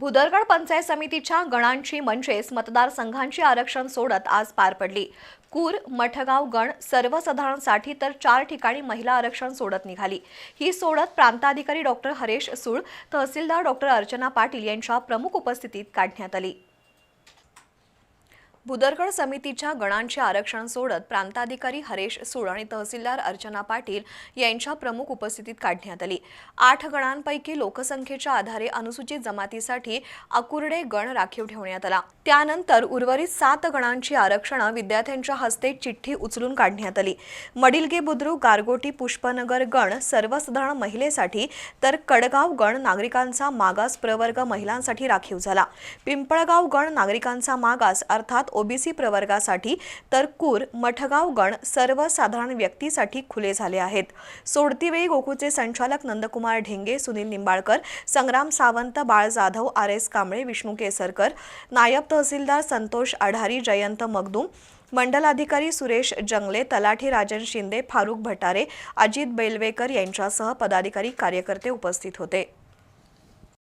भुदरगड पंचायत समितीच्या गणांची म्हणजेच मतदारसंघांची आरक्षण सोडत आज पार पडली. कूर मठगाव गण सर्वसाधारणसाठी तर चार ठिकाणी महिला आरक्षण सोडत निघाली. ही सोडत प्रांताधिकारी डॉक्टर हरेश सूळ तहसीलदार डॉक्टर अर्चना पाटील यांच्या प्रमुख उपस्थितीत काढण्यात आली. भुदरगड समितीच्या गणांचे आरक्षण सोडत प्रांताधिकारी हरेश सूळ आणि तहसीलदार अर्चना पाटील यांच्या प्रमुख उपस्थितीत काढण्यात आली. आठ गणांपैकी लोकसंख्येच्या आधारे अनुसूचित जमातीसाठी अकुर्डे गण राखीव ठेवण्यात आला. त्यानंतर उर्वरित सात गणांची आरक्षणं विद्यार्थ्यांच्या हस्ते चिठ्ठी उचलून काढण्यात आली. मडिलगे बुद्रुक गारगोटी पुष्पनगर गण सर्वसाधारण महिलेसाठी तर कडगाव गण नागरिकांचा मागास प्रवर्ग महिलांसाठी राखीव झाला. पिंपळगाव गण नागरिकांचा मागास अर्थात ओबीसी प्रवर्गासाठी तर कूर मठगाव गण सर्वसाधारण व्यक्तीसाठी खुले झाले आहेत. सोडतीवेळी गोकुळचे संचालक नंदकुमार ढेंगे सुनील निंबाळकर संग्राम सावंत बाळ जाधव आर एस कांबळे विष्णू केसरकर नायब तहसीलदार संतोष आढारी जयंत मगदूम मंडलाधिकारी सुरेश जंगले तलाठी राजन शिंदे फारुख भटारे अजित बेलवेकर यांच्यासह पदाधिकारी कार्यकर्ते उपस्थित होते.